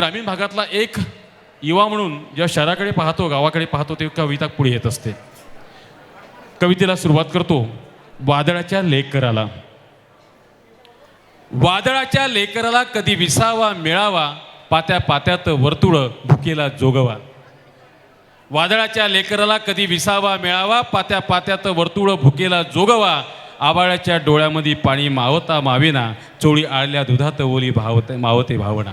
ग्रामीण भागातला एक युवा म्हणून ज्या शहराकडे पाहतो गावाकडे पाहतो तेव्हा कविता पुढे येत असते. कवितेला सुरुवात करतो वादळाच्या लेकराला. वादळाच्या लेकराला कधी विसावा मिळावा पात्या पात्यात वर्तुळ भुकेला जोगवा. वादळाच्या लेकराला कधी विसावा मिळावा? पात्या पात्यात वर्तुळ भुकेला जोगवा. आबाळ्याच्या डोळ्यामध्ये पाणी मावता मावेना. चोळी आळल्या दुधात ओली भावते मावते भावना.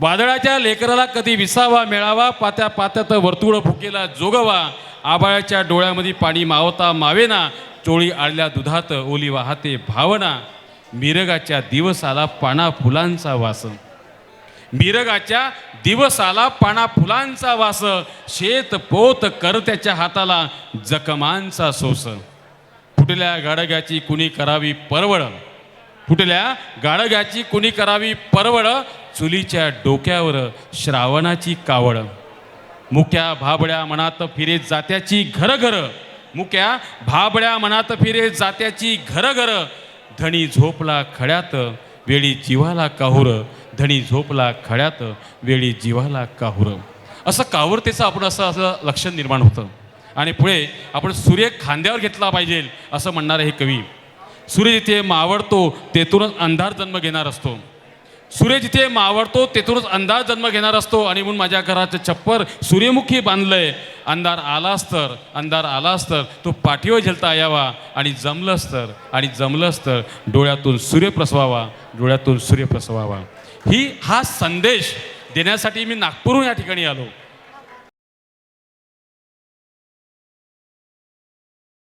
वादळाच्या लेकराला कधी विसावा मिळावा? पात्या पात्यात वर्तुळ भुकेला जोगवा. आबाळ्याच्या डोळ्यामध्ये पाणी मावता मावेना. चोळी आळल्या दुधात ओली वाहते भावना. मिरगाच्या दिवसाला पाना फुलांचा वास मिरगाच्या दिवसाला पाना फुलांचा वास शेत पोत करत्याच्या हाताला जखमांचा सोस. फुटल्या गाडग्याची कुणी करावी परवड. फुटल्या गाडग्याची कुणी करावी परवड चुलीच्या डोक्यावर श्रावणाची कावड. मुक्या भाबड्या मनात फिरे जात्याची घर घर मुक्या भाबड्या मनात फिरे जात्याची घर घर धणी झोपला खड्यात वेळी जीवाला काहुरं. धणी झोपला खड्यात वेळी जीवाला काहुर. असं कावरतेचं आपण असं असं लक्षण निर्माण होतं. आणि पुढे आपण सूर्य खांद्यावर घेतला पाहिजे असं म्हणणारे हे कवी. सूर्य जिथे मावळतो तेथूनच अंधार जन्म घेणार असतो. सूर्य जिथे मावळतो तेथूनच अंधार जन्म घेणार असतो. आणि म्हणून माझ्या घराचं छप्पर सूर्यमुखी बांधलंय. अंधार आलास तर अंधार आलास तर तो पाठीवर झेलता यावा आणि जमलंच तर आणि जमलंच तर डोळ्यातून सूर्य प्रसवावा डोळ्यातून सूर्य प्रसवावा. ही हा संदेश देण्यासाठी मी नागपूरहून या ठिकाणी आलो.